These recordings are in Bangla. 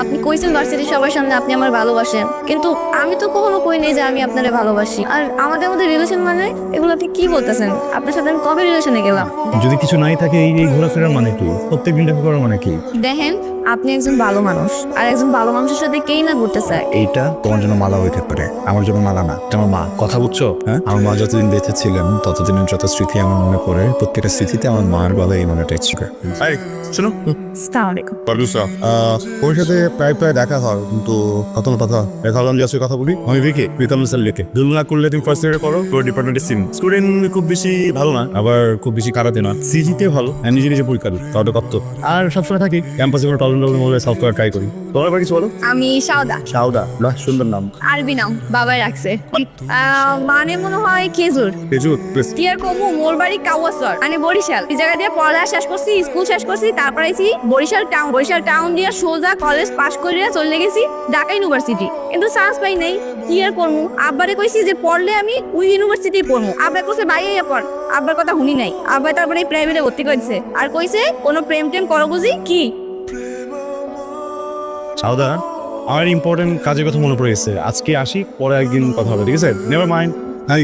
আপনি কইছেন ভার্সিটির সবার সামনে আপনি আমার ভালোবাসেন। কিন্তু আমি তো কখনো কই নাই যে আমি আপনারে ভালোবাসি। আর আমাদের মধ্যে রিলেশন মানে এগুলো আপনি কি বলতেছেন? আপনার সাথে আমি কবে রিলেশনে গেলাম? যদি কিছু নাই থাকে এই এই ঘোরাফেরার মানে কি? প্রত্যেক দিন দেখা করার মানে কি? দেখেন আপনি একজন ভালো মানুষ। আর একজন ভালো মানুষের সাথে কেই না ঘুরতে চায়। এইটা তোমার জন্য মালা হইতে পারে। আমার জন্য মালা না। এটা আমার মা। কথা বুঝছ? হ্যাঁ? আমার মা যতদিন বেঁচে ছিলেন ততদিনের যত স্মৃতি আমার মনে পড়ে প্রত্যেকটা স্মৃতিতে আমার মার গলায় এই মনে টেক্সট করে শোনো। আসসালামু আলাইকুম পারদুসা ওর সাথে প্রায় প্রায় দেখা হয় কিন্তু কত না কথা দেখা হলাম যে কথা বলি। আমি বিকে প্রীতম স্যার লিখে। দুলনা করলে তুমি ফার্স্ট ইয়ারে করো তোর ডিপার্টমেন্টের সিম স্টুডেন্ট খুব বেশি ভালো না আবার খুব বেশি খারাপে না। সিজিতে ভালো আমি নিজে নিজে পরীক্ষা দিই তাহলে কত আর সবসময় থাকি ক্যাম্পাসে কোনো টলেন টলেন বলে সলভ ট্রাই করি। তোমার কিছু বলো? আমি সাউদা সাউদা বাহ সুন্দর নাম। আরবি নাম বাবাই রাখছে। আহ, মানে মনে হয় খেজুর। তেজু কি আর কমু মোর বাড়ি কাওয়াসর। মানে বরিশাল। এই জায়গা দিয়ে পড়ালেখা শেষ করছি স্কুল শেষ করছি তারপর আইছি বরিশাল টাউন বরিশাল টাউন দিয়ে সোজা কলেজ পাশ করিয়া চলে গেছি ঢাকা ইউনিভার্সিটি কিন্তু চান্স পাই নাই। কি আর করমু? আব্বারে কইছি যে পড়লে আমি ওই ইউনিভার্সিটি পড়মু। আব্বা কইছে বাইরে পড়। আব্বার কথা শুনি নাই। আব্বা তারপরে প্রাইভেটে ভর্তি করেছে। আর কইছে কোনো প্রেম টেম করো বুঝি? কি? সাউদা আমার ইম্পর্টেন্ট কাজের কথা মনে পড়ে গেছে। আজকে আসি পরে একদিন কথা হবে ঠিক আছে? নেভার মাইন্ড হাই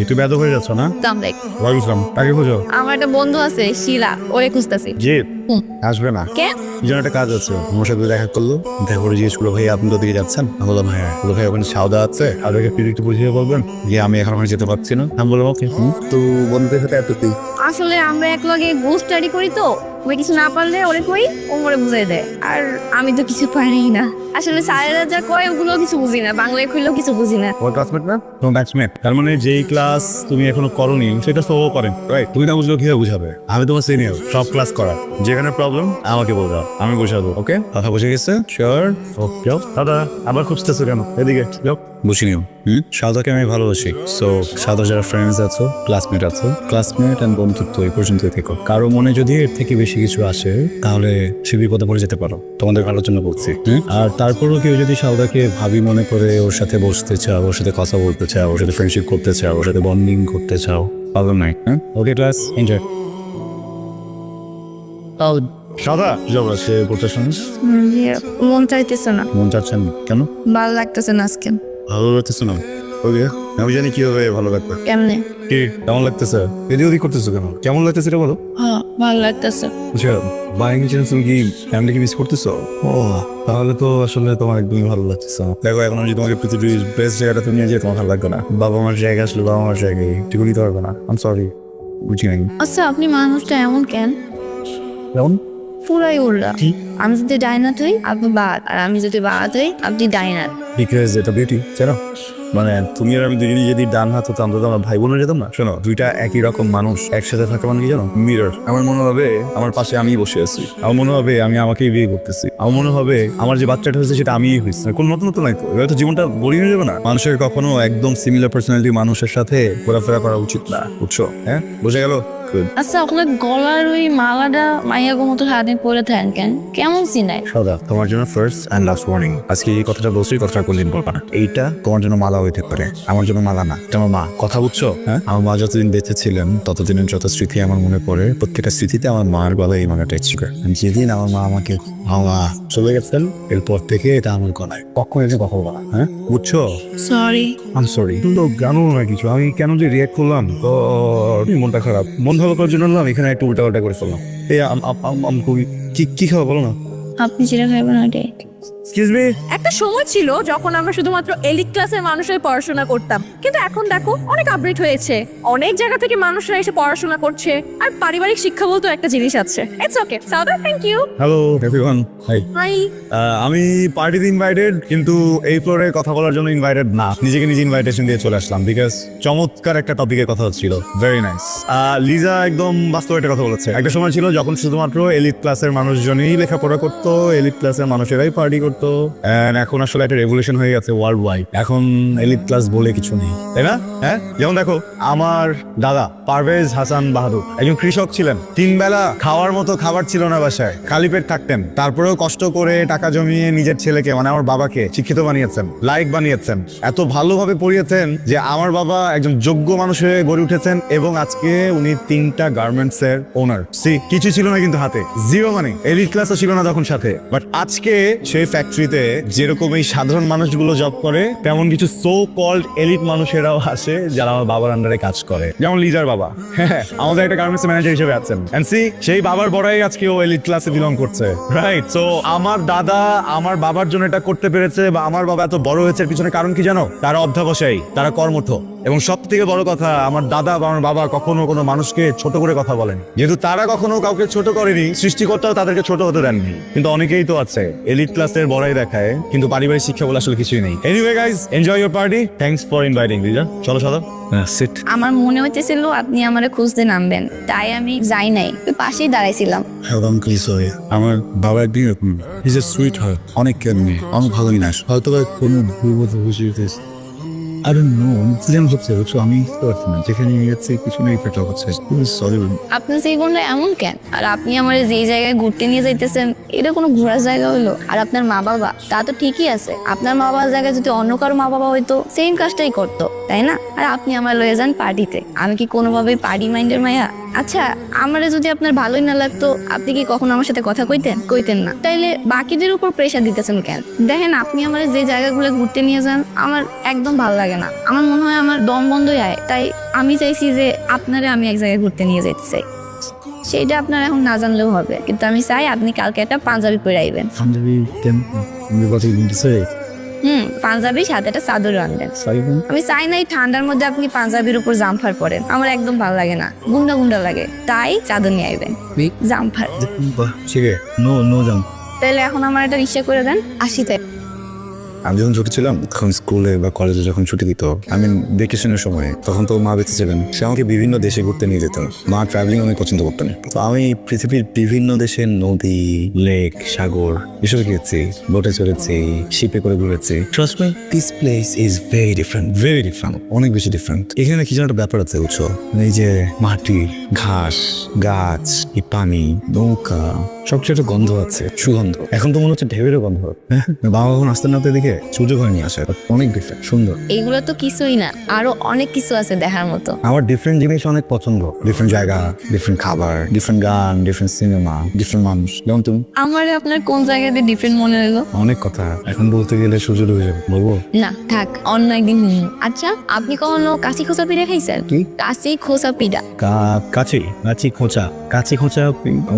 একটু ব্যাধ হয়ে যাচ্ছ না? তামলাইক ওয়ালাইকুম আসসালাম কাকে খোঁজো? আমার একটা বন্ধু আছে শিলা ওরে খুঁজতেছি। জি। হুম। আসবে না। কে কি? যেন একটা কাজ আছে। আমার সাথে দেখা করল। দেখা করে জিজ্ঞেস করল ভাই আপনি তো দিকে যাচ্ছেন? আমি বললাম হ্যাঁ বলল ভাই ওখানে সাউদা আছে। আর ওকে ফিরে একটু বুঝিয়ে বলবেন যে আমি এখন ওখানে যেতে পারছি না। আমি বললাম ওকে তো বন্ধুদের সাথে এত তুই আসলে আমরা এক লগে গ্রুপ স্টাডি করি তো। ওই কিছু না পারলে ওরে কই? ও মরে বুঝাই দেয়। আর আমি তো কিছু পারি না। আসলে স্যারেরা যা কয় ওগুলো কিছু বুঝি না। বাংলায় কইলেও কিছু বুঝি না। ওর ক্লাসমেট না? তোমার ব্যাচমেট তার মানে যেই ক্লাস তুমি এখনও করনি সেটা তো করেন। রাইট তুমি না বুঝলেও কীভাবে বুঝাবে? আমি তোমার সিনিয়র সব ক্লাস করা যেখানে প্রবলেম আমাকে বলবা। আমি বুঝাবো ওকে? কথা বুঝে গেছে? শিওর ওকে দাদা আবার খুঁজতেছো কেন? এদিকে যাও। বুঝি নিও হুম? সাদাকে আমি ভালোবাসি। সো সাদা যারা ফ্রেন্ডস আছো ক্লাসমেট আছো ক্লাসমেট অ্যান্ড বন্ধুত্ব এই পর্যন্ত থেকো। কারও মনে যদি এর থেকে বেশি কিছু আসে তাহলে সে বিপদে পড়ে যেতে পারো। তোমাদের ভালোর জন্য বলছি। আর তারপরও কেউ যদি সাউদাকে ভাবি মনে করে ওর সাথে বসতে চাও ওর সাথে কথা বলতে চাও ওর সাথে ফ্রেন্ডশিপ করতে চাও ওর সাথে বন্ডিং করতে চাও প্রবলেম নাই। হ্যাঁ ওকে ক্লাস এনজয় সাদা যাব সে পড়তে শুনিস মন চাইতেছে না। মন চাচ্ছেন কেন? ভালো লাগতেছে না আজকে। ভালো লাগতেছে না। ওকে আমি জানি কীভাবে ভালো লাগবে। কেমনে? কি কেমন লাগতেছে? এদিক ওদিক করতেছো কেন? কেমন লাগতেছে এটা বলো। হ্যাঁ ভালো লাগতেছে। আচ্ছা বাই চান্স তুমি কি ফ্যামিলিকে মিস করতেছো? ও তাহলে তো আসলে তোমার একদমই ভালো লাগতেছে। দেখো এখন আমি যদি তোমাকে পৃথিবীর বেস্ট জায়গাটা তুমি নিয়ে যেয়ে তোমার ভালো লাগবে না। বাবা মার জায়গা আসলে বাবা মার জায়গায় ঠিক নিতে পারবে না। আম সরি বুঝি নাই। আচ্ছা আপনি মানুষটা এমন কেন? কেমন পুরাই উল্লা আমি যদি ডাইনাত হই আপনি বাদ আর আমি যদি বাদ হই আপনি ডাইনাত বিকজ এটা বিউটি জানো? মানে তুমি আর আমি দুজনই যদি ডান হাত হতাম তো আমরা ভাই বোনের যেতাম না? শোনো দুইটা একই রকম মানুষ একসাথে থাকা মানে কি জানো? মিরর আমার মনে হবে আমার পাশে আমি বসে আছি। আমার মনে হবে আমি আমাকেই বিয়ে করতেছি। আমার মনে হবে আমার যে বাচ্চাটা হয়েছে সেটা আমিই হয়েছি। কোনো নতুন নতুন নাই তো। এবার তো জীবনটা বোরিং হয়ে যাবে না। মানুষের কখনো একদম সিমিলার পার্সোনালিটি মানুষের সাথে ঘোরাফেরা করা উচিত না। বুঝছ? হ্যাঁ? বুঝে গেল? আচ্ছা আপনার গলার ওই মালাটা মাইয়া গো মতো সারাদিন পরে থাকেন। কেন কেমন সিনাই সদা তোমার জন্য ফার্স্ট অ্যান্ড লাস্ট ওয়ার্নিং আজকে এই কথাটা বলছি কথাটা কোনদিন বলবা না। এইটা তোমার জন্য মালা হইতে পারে। আমার জন্য মালা না। তোমার মা। কথা বুঝছ? হ্যাঁ? আমার মা যতদিন বেঁচে ছিলেন ততদিনের যত স্মৃতি আমার মনে পড়ে প্রত্যেকটা স্মৃতিতে আমার মার গলায় এই মালাটা করে যেদিন আমার মা আমাকে মা চলে গেছেন এরপর থেকে এটা আমার গলায়। কখন এটা কথা বলা হ্যাঁ? বুঝছ? সরি আম সরি তো জানো না কিছু। আমি কেন যে রিয়াক্ট করলাম? তো মনটা খারাপ। মন ভালো করার জন্য না এখানে একটু উল্টা পাল্টা করে ফেললাম। এই আম- আম- আম- খুবই কি কি খাওয়া বলো না? আপনি যেটা খাইবেন ওটাই। এক্সকিউজ মি একটা সময় ছিল যখন আমরা শুধুমাত্র এলিট ক্লাসের মানুষের পড়াশোনা করতাম। কিন্তু এখন দেখো অনেক আপডেট হয়েছে। অনেক জায়গা থেকে মানুষরা এসে পড়াশোনা করছে আর পারিবারিক শিক্ষা বলতে একটা জিনিস আছে। It's okay সাউদার thank you hello everyone hi hi আমি পার্টিতে ইনভাইটেড কিন্তু এই ফ্লোরে কথা বলার জন্য ইনভাইটেড না। নিজেকে নিজে ইনভাইটেশন দিয়ে চলে আসলাম বিকজ চমৎকার একটা টপিকের কথা হচ্ছিল। ভেরি নাইস লিজা একদম বাস্তব একটা কথা বলেছে। একটা সময় ছিল যখন শুধুমাত্র এলিট ক্লাসের মানুষজনই লেখাপড়া করতো এলিট ক্লাসের মানুষেরাই পার্টি করতো। তো, And এখন আসলে একটা রেভলিউশন হয়ে গেছে ওয়ার্ল্ড ওয়াইড এখন এলিট ক্লাস বলে কিছু নেই, তাই না? হ্যাঁ? যেমন দেখো, আমার দাদা পারভেজ হাসান বাহাদুর একজন কৃষক ছিলেন। তিন বেলা খাওয়ার মতো খাবার ছিল না বাসায়। খালি পেট থাকতেন। তারপরেও কষ্ট করে টাকা জমিয়ে নিজের ছেলেকে মানে আমার বাবাকে, শিক্ষিত বানিয়েছেন লাইক বানিয়েছেন। এত ভালোভাবে পড়িয়েছেন যে আমার বাবা একজন যোগ্য মানুষ হয়ে গড়ে উঠেছেন এবং আজকে উনি তিনটা গার্মেন্টস এর ওনার সি কিছু ছিল না কিন্তু হাতে। জিরো মানে এলিট ক্লাসও ছিল না তখন সাথে। বাট আজকে সেই ফ্যাক্টরিতে যেরকম এই সাধারণ মানুষগুলো জব করে তেমন কিছু সো কল্ড এলিট মানুষেরাও আসে যারা আমার বাবার আন্ডারে কাজ করে। যেমন লিজার বাবা। হ্যাঁ আমাদের একটা গার্মেন্টস ম্যানেজার হিসেবে আছেন। সি সেই বাবার বড়াই আজকে ও এলিট ক্লাসে বিলং করছে। রাইট সো আমার দাদা আমার বাবার জন্য এটা করতে পেরেছে বা আমার বাবা এত বড় হয়েছে পিছনে কারণ কি জানো? তারা অধ্যাবসায়ী তারা কর্মঠ। এবং সব থেকে বড় কথা আমার দাদা বা আমার বাবা কখনো কোনো মানুষকে ছোট করে কথা বলেন। যেহেতু তারা কখনো কাউকে ছোট করেনি সৃষ্টিকর্তাও তাদেরকে ছোট হতে দেননি। কিন্তু অনেকেই তো আছে এলিট ক্লাসের বড়াই দেখায় কিন্তু পারিবারিক শিক্ষা বলে আসলে কিছুই নেই। Anyway guys enjoy your party thanks for inviting দিজা চলো চলো সিট আমার মনে হইতেছিল আপনি আমারে খুঁজতে নামবেন তাই আমি যাই নাই পাশেই দাঁড়াইছিলাম। একদম ক্লিস হয়ে আমার বাবা একদিন এরকম ইজ এ সুইট হয় অনেক কেমনি অনেক ভালো জিনিস হয়তো কোনো ভুলবোধ বুঝে আমি এমন কেন? আর আপনি আমার জায়গায় ঘুরতে নিয়ে যাইতেছেন কোনো ঘোরার জায়গা আর আপনার মা বাবা তা তো ঠিকই আছে। আপনার মা বাবার জায়গায় যদি অন্য কারও মা বাবা সেম কাজটাই করতো, তাই না? আর আপনি আমার যান পার্টিতে। আমি কি কোনোভাবেই পার্টি মাইন্ডের মায়া আচ্ছা আমারে যদি আপনার ভালোই না লাগতো, আপনি কি কখনো আমার সাথে কথা কইতেন? কইতেন না। তাইলে বাকিদের উপর প্রেশার দিতেছেন কেন? দেখেন, আপনি আমার যে জায়গাগুলো ঘুরতে নিয়ে যান, আমার একদম ভালো লাগে না। আমার মনে হয় আমার দম বন্ধই আয়। তাই আমি চাইছি যে আপনারে আমি এক জায়গায় ঘুরতে নিয়ে যেতে চাই। সেটা আপনার এখন না জানলেও হবে। কিন্তু আমি চাই আপনি কালকে একটা পাঞ্জাবি পরে আইবেন। পাঞ্জাবি হুম পাঞ্জাবি সাথে একটা চাদর আনবেন। আমি চাই না এই ঠান্ডার মধ্যে আপনি পাঞ্জাবির উপর জাম্পার পরেন। আমার একদম ভালো লাগে না। গুন্ডা গুন্ডা লাগে। তাই চাদর নিয়ে আইবেন। জাম্পার নো নো তাহলে এখন আমার একটা রিক্সা করে দেন। আশিতে আমি যখন ছোট ছিলাম, তখন স্কুলে বা কলেজে যখন ছুটি দিত আমি ভেকেশনের সময়, তখন তো মা বেঁচে ছিলেন সে আমাকে বিভিন্ন দেশে ঘুরতে নিয়ে যেতেন মা ট্রাভেলিং অনেক পছন্দ করতেন তো আমি পৃথিবীর বিভিন্ন দেশের নদী লেক সাগর, এসব গিয়েছি, বোটে চড়েছি শিপে করে ঘুরেছি। Trust me this place is very different very different অনেক বেশি ডিফারেন্ট এখানে কি যেন একটা ব্যাপার আছে মানে এই যে মাটি ঘাস, গাছ পানি, নৌকা সবচেয়ে একটা গন্ধ আছে সুগন্ধ। এখন তো মনে হচ্ছে ঢেউয়েরও গন্ধ। হ্যাঁ? বাবা এখন আসতে না দিকে সুযোগ হয়নি আসে অনেক ডিফারেন্ট সুন্দর। এইগুলো তো কিছুই না আরও অনেক কিছু আছে দেখার মতো। আমার ডিফারেন্ট জিনিস অনেক পছন্দ। ডিফারেন্ট জায়গা ডিফারেন্ট খাবার ডিফারেন্ট গান ডিফারেন্ট সিনেমা ডিফারেন্ট মানুষ। যেমন তুমি। আমার আপনার কোন জায়গাতে ডিফারেন্ট মনে হলো? অনেক কথা। এখন বলতে গেলে সুযোগ হয়ে যাবে। বলব? না থাক অন্য একদিন আচ্ছা আপনি কখনো কাশি খোসা পিঠা খাইছেন? কি? কাশি খোসা পিঠা। কাছে কাছি খোঁচা। কাছি খোঁচা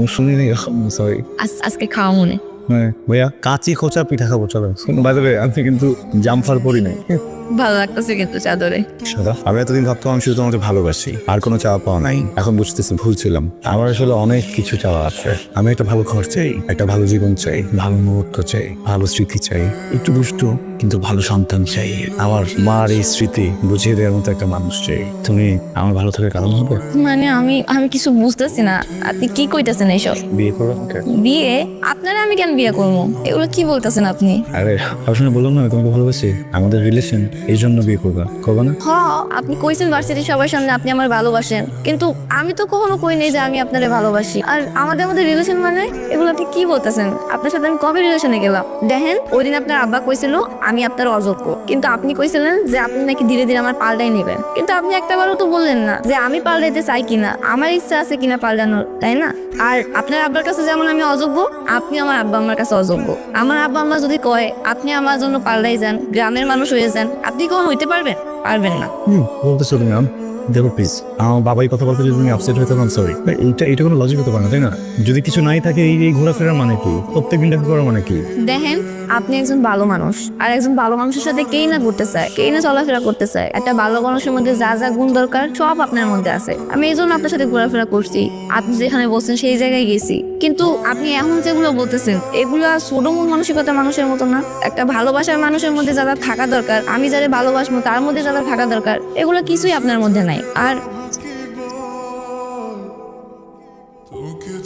শুনিনি। সরি আজ- আজকে খাওয়া মনে। হ্যাঁ ভাইয়া কাঁচি খোঁচা পিঠা খাব চলো। শুনো দ্য আমি কিন্তু জামফার পরি নাই। ভালো লাগতেছে কিন্তু চাদরে। সাদা আমি এতদিন ভাবতাম আমি শুধু তোমাকে ভালোবাসি আর কোনো চাওয়া পাওয়া নাই। এখন বুঝতেছি ভুল ছিলাম আমার আসলে অনেক কিছু চাওয়া আছে। আমি একটা ভালো ঘর চাই একটা ভালো জীবন চাই ভালো মুহূর্ত চাই ভালো স্মৃতি চাই একটু দুষ্টু কিন্তু ভালো সন্তান চাই। আমার মার এই স্মৃতি বুঝিয়ে দেওয়ার মতো একটা মানুষ চাই। তুমি আমার ভালো থাকার কারণ হবে? মানে আমি আমি কিছু বুঝতেছি না। আপনি কি কইতেছেন এইসব? বিয়ে আমাকে। বিয়ে? আপনারা আমি কেন বিয়ে করব? এগুলো কি বলতেছেন আপনি? আরে আপনার বললাম না আমি তোমাকে ভালোবাসি। আমাদের রিলেশন এই জন্য বিয়ে করবা না। হ আপনি কইছেন ভার্সিটি সবার সামনে আপনি আমার ভালোবাসেন। কিন্তু আমি তো কখনো কই নাই যে আমি আপনারে ভালোবাসি। আর আমাদের মধ্যে রিলেশন মানে এগুলো আপনি কি বলতেছেন? আপনার সাথে আমি কবে রিলেশনে গেলাম? দেখেন ওই দিন আপনার আব্বা কইছিল, আমি আপনার অযোগ্য। কিন্তু আপনি কইছিলেন যে আপনি নাকি ধীরে ধীরে আমার পাল্টাই নেবেন। কিন্তু আপনি একটাবারও তো বললেন না যে আমি পাল্টাইতে চাই কিনা। আমার ইচ্ছা আছে কিনা পাল্টানোর, তাই না? আর আপনার আব্বার কাছে যেমন আমি অযোগ্য, আপনি আমার আব্বা আমার কাছে অযোগ্য। আমার আব্বা আম্মা যদি কয়, আপনি আমার জন্য পাল্টাই যান, গ্রামের মানুষ হয়ে যান আপনি কখন হইতে পারবেন? পারবেন না। হুম বলতেছো তুমি ম্যাম দেখো প্লিজ আমার বাবাই কথা বলতে যদি তুমি আপসেট হয়ে থাকো সরি এইটা এটা কোনো লজিক হতে পারে না তাই না? যদি কিছু নাই থাকে এই এই ঘোরাফেরার মানে কি? প্রত্যেক দিন দেখা করার মানে কি? দেখেন আপনি একজন ভালো মানুষ, আর একজন ভালো মানুষের সাথে কেই না ঘুরতে চায়, কেই না চলাফেরা করতে চায়, একটা ভালো মানুষের মধ্যে যা যা গুণ দরকার সব আপনার মধ্যে আছে। আমি এই জন্য আপনার সাথে ঘোরাফেরা করছি। আপনি যেখানে বলছেন সেই জায়গায় গেছি। কিন্তু আপনি এখন যেগুলো বলতেছেন, এগুলো ছোট মন মানসিকতা মানুষের মতো না। একটা ভালোবাসার মানুষের মধ্যে যারা থাকা দরকার, আমি যারা ভালোবাসবো তার মধ্যে যারা থাকা দরকার, এগুলো কিছুই আপনার মধ্যে নাই। আর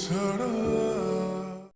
ছাড়া